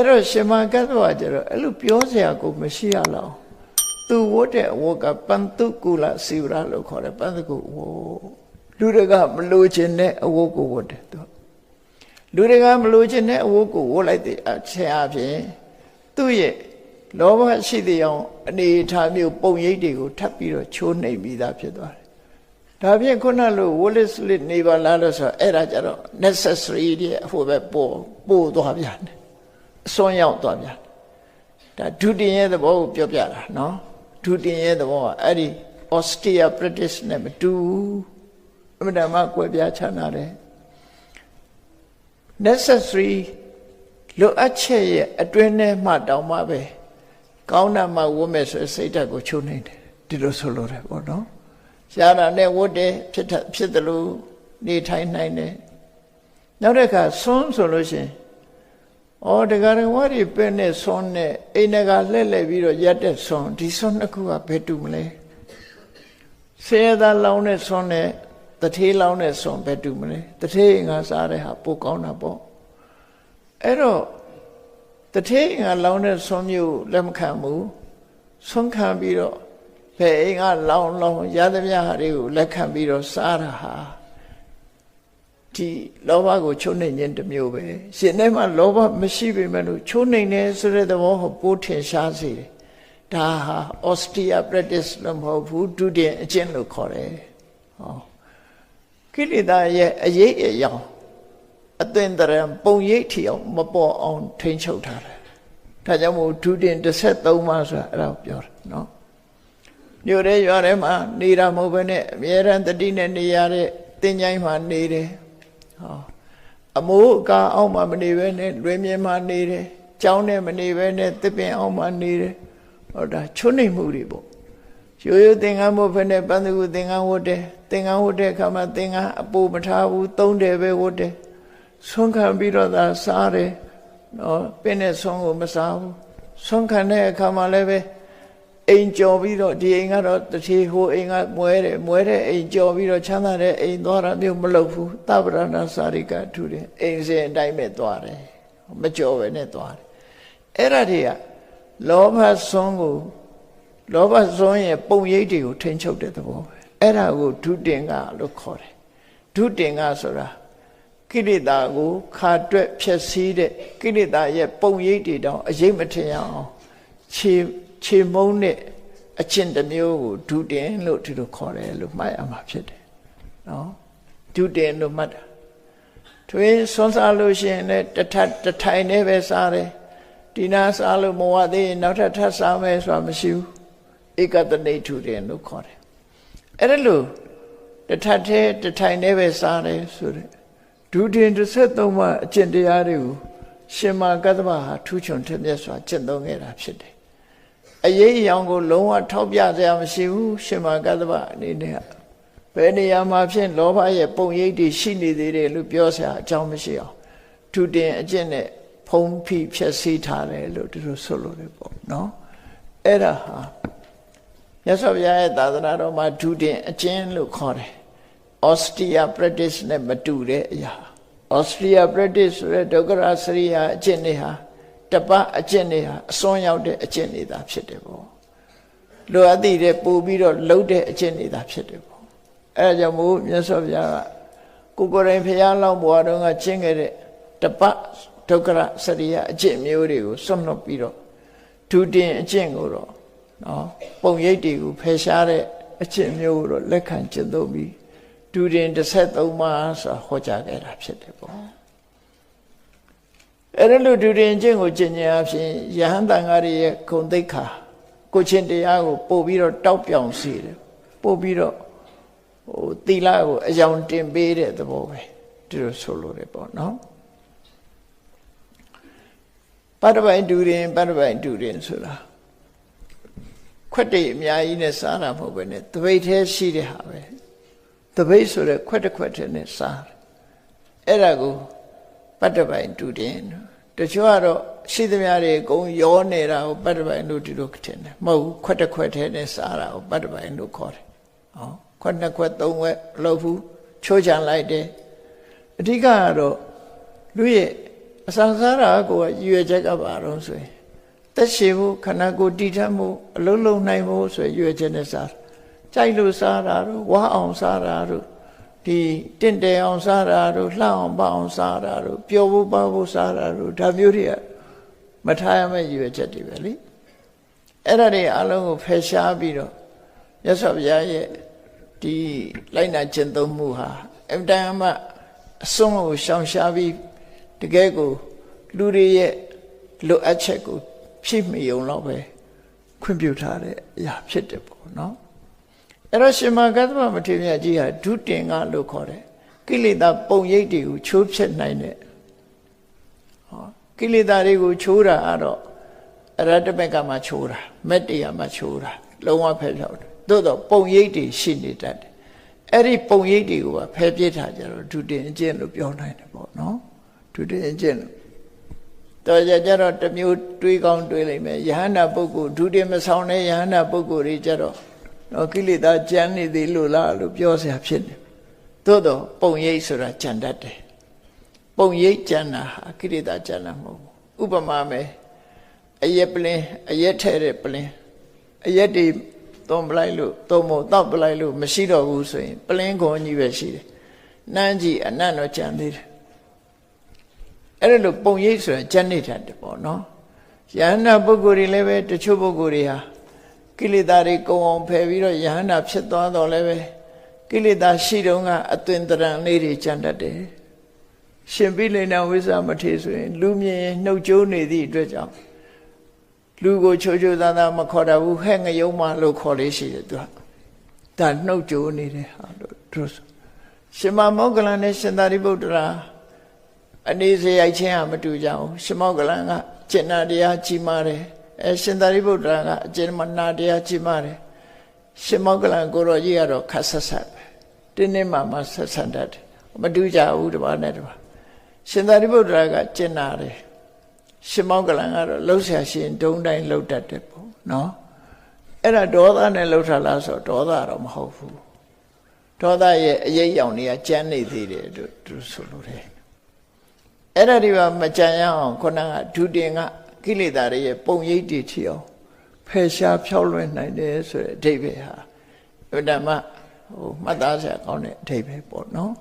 အဲ့တော့ရှင်မကသဝကျတော့အဲ့လိုပြောစရာကိုမရှိရလောက်သူဝတ်တဲ့အဝတ်ကပန္တုကုလစီဝရလို့ခေါ်တယ်ပန္တုကုဝလူတကမလိုချင်တဲ့အဝတ်ကိုဝတ်တယ်သူလူတကမလိုချင်တဲ့အဝတ်ကိုဝတ်လိုက်တဲ့အချက်အပြင်သူ့ရဲ့လောဘရှိတဲ့အောင်အနေထားမျိုးပုံရိပ်တွေကိုထပ်ပြီးတော့ချိုးနှိမ်ပြီးသားဖြစ်သွားတယ်။ဒါဖြင့်ခုနလို wallet slip နေပါလားလို့ဆိုတော့အဲ့ဒါကြတော့ necessary ရဲ့အဖို့ပဲပို့ပို့သွားပြန်တယ် စွန်းရောက်သွားပြန်တယ်ဒါဒုတင်ရဲ့သဘောကိုပြောပြတာနော်ဒုတင်ရဲ့သဘောကအဲ့ဒီ austere practice နဲ့မတူဘူးအမှန်တမ်းကွယ်ပြားချမ်းသာတယ် necessary လိုအပ်ချက်ရဲ့အတွင်းထဲမှတောင်မှပဲကောင်းတာမှဝတ်မဲ့ဆိုစိတ်ဓာတ်ကိုချုံနေတယ်ဒီလိုဆိုလိုတယ်ပေါ့နော်ရှားတာနဲ့ဝတ်တယ်ဖြစ်ထဖြစ်တယ်လို့နေထိုင်နိုင်တယ်နောက်တစ်ခါဆွန်းဆိုလို့ရှိရင် ဩတရားတော်ဝါဒီပဲနဲ့ဆွန်းနဲ့အိမ်ကလှည့်လှည့်ပြီးတော့ရက်တဲ့ဆွန်းဒီဆွန်းနှစ်ခုကဘယ်တူမလဲဆေးသားလောင်းတဲ့ဆွန်းနဲ့တထေးလောင်းတဲ့ဆွန်းဘယ်တူမလဲတထေးငါစားတဲ့ဟာပိုကောင်းတာပေါ့အဲ့တော့တထေးငါလောင်းတဲ့ဆွန်းမျိုးလက်မခံဘူးဆွန်းခံပြီးတော့ဘယ်အိမ်ကလောင်းလောင်းရသမျှဟာတွေကိုလက်ခံပြီးတော့စားတာဟာ ဒီလောဘကိုချုံနှိမ်ခြင်းတစ်မျိုးပဲရှင်ထဲမှာလောဘမရှိပေမဲ့လို့ချုံနှိမ်နေဆိုတဲ့သဘောကိုပိုးထင်ရှားစေတယ်ဒါဟာ austere practice လို့မဟုတ်ဘူးဒုတိယအကျင့်လို့ခေါ်တယ်ဟောကိလေသာရဲ့အရေးအယောင်အသွင်တရံပုံရိပ်ထီအောင်မပေါ်အောင်ထိန်းချုပ်ထားတယ်ဒါကြောင့်မို့ဒုတိယ13ပါးဆိုတာအဲ့ဒါကိုပြောတာနော်မြို့ရဲရွာထဲမှာနေတာမဟုတ်ဘဲနဲ့အမြဲတမ်းတတိနဲ့နေရတဲ့တင်ញိုင်းမှာနေတယ် ဟောအမိုးအကာအောက်မှာမနေဘဲနဲ့လွင်မြင်မှာနေတယ်ကြောင်းနဲ့မနေဘဲနဲ့တစ်ပင်အောက်မှာနေတယ်ဟောဒါချွတ်နေမှုတွေပေါ့ရိုးရိုးသင်္ကန်းမို့ဖက်နဲ့ပန်းသူကသင်္ကန်းဝတ်တယ်သင်္ကန်းဝတ်တဲ့အခါမှာသင်္ကန်းအပူမထားဘူးသုံးတယ်ပဲဝတ်တယ်ဆွမ်းခံပြီးတော့သာစားတယ်နော်ပင်းနဲ့ဆွမ်းကိုမစားဘူးဆွမ်းခံတဲ့အခါမှာလည်းပဲ အိမ်ကြော်ပြီးတော့ဒီအိမ်ကတော့တတိဟိုအိမ်ကမွဲတယ်မွဲတဲ့အိမ်ကြော်ပြီးတော့ချမ်းသာတဲ့အိမ်သွားတာမျိုးမလုပ်ဘူးသဗ္ဗရဏစာရိကထူတယ်အိမ်စဉ်အတိုင်းပဲသွားတယ်မကြော်ပဲနဲ့သွားတယ်အဲ့ဒါတွေကလောဘဆွမ်းကိုလောဘစွန်းရဲ့ပုံရိပ်တွေကိုထိန်းချုပ်တဲ့သဘောပဲအဲ့ဒါကိုဒုတင်ကလို့ခေါ်တယ်ဒုတင်ကဆိုတာကိလေသာကိုခါတွက်ဖြည့်ဆည်းတဲ့ကိလေသာရဲ့ပုံရိပ်တွေတောင်အရေးမထင်အောင်ခြေ ခြေမုံတဲ့အချင်းတစ်မျိုးကိုဒုတင်လို့ဒီလိုခေါ်တယ်လို့မှတ်ရမှာဖြစ်တယ်နော်ဒုတင်လို့မှတ်တာထွေးဆွန်းစားလို့ရှိရင်လည်းတထတထိုင်နဲ့ပဲစားတယ်ဒီနာစားလို့မဝသေးရင်နောက်ထပ်ထပ်စားမယ်ဆိုတာမရှိဘူးဧကတနေထုတယ်လို့ခေါ်တယ်အဲ့ဒါလို့တထက်သေးတထိုင်နေပဲစားတယ်ဆိုတဲ့ဒုတင်33မှာအကျင့်တရားတွေကိုရှင်မာကတ္တဗဟာထူးချွန်ထက်မြက်စွာကျင့်သုံးခဲ့တာဖြစ်တယ် အရေးအယောင်ကိုလုံးဝထောက်ပြစရာမရှိဘူးရှင်မာကတ္တဗအနေနဲ့ဘယ်နေရာမှာဖြစ်လောဘရဲ့ပုံရိပ်တွေရှိနေသေးတယ်လို့ပြောစရာအကြောင်းမရှိအောင်ထူတင်အကျင့်နဲ့ဖုံးဖိဖြည့်ဆည်းထားတယ်လို့သူတို့ဆိုလို့တယ်ပေါ့နော်အဲ့ဒါဟာမြတ်စွာဘုရားရဲ့သာသနာတော်မှာဒုတင်အကျဉ်းလို့ခေါ်တယ် austere practice နဲ့မတူတဲ့အရာ austere practice ဆိုတဲ့ဒုက္ခရစရိယာအကျင့်တွေဟာ တပတ်အကျင့်တွေဟာအစွန်းရောက်တဲ့အကျင့်တွေသာဖြစ်တယ်ပေါ့လိုအပ်တဲ့ပို့ပြီးတော့လှုပ်တဲ့အကျင့်တွေသာဖြစ်တယ်ပေါ့အဲဒါကြောင့်မို့မြတ်စွာဘုရားကကိုကိုယ်တိုင်ဖျားလောင်းဘွားတော်ကကျင့်ခဲ့တဲ့တပတ်ဒုက္ခရစရိယာအကျင့်မျိုးတွေကိုစွန့်လွတ်ပြီးတော့ဒုတင်အကျင့်ကိုတော့နော်ပုံရိပ်တွေကိုဖယ်ရှားတဲ့အချက်မျိုးကိုတော့လက်ခံကျင့်သုံးပြီးဒူရင်13ပါးဆိုဟောကြားခဲ့တာဖြစ်တယ်ပေါ့ အဲ့ဒါလို့ဒူရင်ကျင့်ကိုကျင့်ကြအဖြစ်ယဟန်တန်ဃာတွေရဲ့ဂုံသိက္ခာကိုချင်းတရားကိုပို့ပြီးတော့တောက်ပြောင်စေတယ်ပို့ပြီးတော့ဟိုသီလကိုအယောင်တင်ပေးတဲ့သဘောပဲဒီလိုဆိုလိုတယ်ပေါ့နော်ပတ္တပိုင်ဒူရင်ပတ္တပိုင်ဒူရင်ဆိုတာခွက်တိအများကြီးနဲ့စားတာမဟုတ်ပဲနဲ့တပိတ်သေးရှိတဲ့ဟာပဲတပိတ်ဆိုတဲ့ခွက်တစ်ခွက်တည်းနဲ့စားတယ်အဲ့ဒါကို ပတ္တပိုင်တူတယ်တချို့ကတော့ရှိသမျှတွေအကုန်ရောနေတာကိုပတ္တပိုင်လို့ဒီလိုထင်တယ်မဟုတ်ဘူးခွက်တစ်ခွက်တည်းနဲ့စားတာကိုပတ္တပိုင်လို့ခေါ်တယ်ဟောခွက်နှစ်ခွက်သုံးခွက်မလုပ်ဘူးချိုးချန်လိုက်တယ်အဓိကကတော့လူရဲ့အအစာစားတာကိုရည်ရွယ်ချက်ကပါတော့ဆိုရင်တက်ရှိဖို့ခန္ဓာကိုယ်တည်ထမှုအလုံးလုံးနိုင်ဖို့ဆိုရည်ရွယ်ချက်နဲ့စားကြိုက်လို့စားတာတို့ဝါအောင်စားတာတို့ ဒီတင့်တယ်အောင်စားတာတို့လှအောင်ပအောင်စားတာတို့ပျော်ဖို့ပါဖို့စားတာတို့ဒါမျိုးတွေကမထားရမယ့်ရည်ရွယ်ချက်တွေပဲလေအဲ့ဒါတွေအလုံးကိုဖယ်ရှားပြီးတော့မြတ်စွာဘုရားရဲ့ဒီလိုက်နာကျင့်သုံးမှုဟာအမြဲတမ်းအစွန်းကိုရှောင်ရှားပြီးတကယ်ကိုလူတွေရဲ့လိုအပ်ချက်ကိုဖြည့်မယုံတော့ပဲခွင့်ပြုထားတဲ့အရာဖြစ်တယ်ပေါ့နော် အဲ့တော့ရှင်မဂတ္တမမထေရကြီးဟာဒုတင်ကလို့ခေါ်တယ်ကိလေသာပုံရိပ်တွေကိုချိုးဖျက်နိုင်တဲ့ဟောကိလေသာတွေကိုချိုးတာကတော့အရတ္တမက်ကမှချိုးတာမက်တရားမှချိုးတာလုံးဝဖယ်ပြောက်တယ်သို့တော့ပုံရိပ်တွေရှိနေတတ်တယ်အဲ့ဒီပုံရိပ်တွေကိုပါဖယ်ပြစ်ထားကြတော့ဒုတင်အကျင့်လို့ပြောနိုင်တယ်ပေါ့နော်ဒုတင်အကျင့်လို့တော်ကြကြတော့တစ်မျိုးတွေးကောင်းတွေးလိုက်မယ်ယဟန္တာပုဂ္ဂိုလ်ဒုတင်မဆောင်တဲ့ယဟန္တာပုဂ္ဂိုလ်တွေကြတော့ နော်ကိလေသာကြံနေသေးလို့လားလို့ပြောစရာဖြစ်တယ်သို့တော့ပုံရိပ်ဆိုတာကြံတတ်တယ်ပုံရိပ်ကြံတာဟာကိလေသာကြံတာမဟုတ်ဘူးဥပမာမယ်အရက်ပလင်းအရက်ထဲတဲ့ပလင်းအရက်တွေသုံးပလိုက်လို့သုံးမို့တောက်ပလိုက်လို့မရှိတော့ဘူးဆိုရင် ပလင်းကုန်ကြီးပဲရှိတယ်နန်းကြီးအနံ့တော့ကြံသေးတယ်အဲ့ဒါလို့ပုံရိပ်ဆိုတာကြံနေတတ်တယ်ပေါ့နော်ယန္တာပုဂ္ဂိုလ်တွေလည်းပဲတချို့ပုဂ္ဂိုလ်တွေဟာ ကိလေသာတွေကုံအောင်ဖယ်ပြီးတော့ယဟန္တာဖြစ်သွားတော့လည်းပဲကိလေသာရှိတုန်းကအသွင်တရံလေးတွေကြံတတ်တယ်ရှင်ပိလိန်နာဝိဇ္ဇမထေဆိုရင် လူမြင်နှုတ်ကြိုးနေသည့်အတွက်ကြောင့်လူကိုချိုးချိုးသားသားမခေါ်တတ်ဘူးဟဲ့ငယုံမလို့ခေါ်လေးရှိတယ်သူကဒါနှုတ်ကြိုးနေတယ်ဟာလို့သူရှင်မမောဂလန်နဲ့ရှင်သာရိပုတ္တရာအနေစရိုက်ချင်းဟာမတူကြဘူးရှင်မောဂလန်ကကျင့်နာတရားကြီးမားတယ် အဲရှင်သာရိပုတ္တရာကအကျင့်မနာတရားကြီးမားတယ်ရှင်မောဂလန်ကိုရောကြီးကတော့ခတ်ဆက်ဆက်ပဲတင်းတင်းမာမာဆက်ဆက်တတ်တယ်မတူကြဘူးတပါးနဲ့တပါးရှင်သာရိပုတ္တရာကကျင့်နာတယ်ရှင်မောကလန်ကတော့လှုပ်ရှားရှင်ဒုံတိုင်းလှုပ်တတ်တယ်ပေါ့နော်အဲ့ဒါဒေါသနဲ့လှုပ်ထားလားဆိုတော့ဒေါသတော့မဟုတ်ဘူးဒေါသရဲ့အရေးရောင်တွေကကြမ်းနေသေးတယ်လို့သူဆိုလို့တယ်အဲ့ဒါဒီမှာမကြံရအောင်ခုနကဒုတင်က ကိလေသာတွေရဲ့ပုံရိပ်တွေထီအောင်ဖယ်ရှားဖြောက်လွှဲနိုင်တယ်ဆိုတဲ့အဓိပ္ပာယ်ဟာဥဒ္ဓမဟိုမှတ်သားစရာကောင်းတဲ့အဓိပ္ပာယ်ပေါ့နော်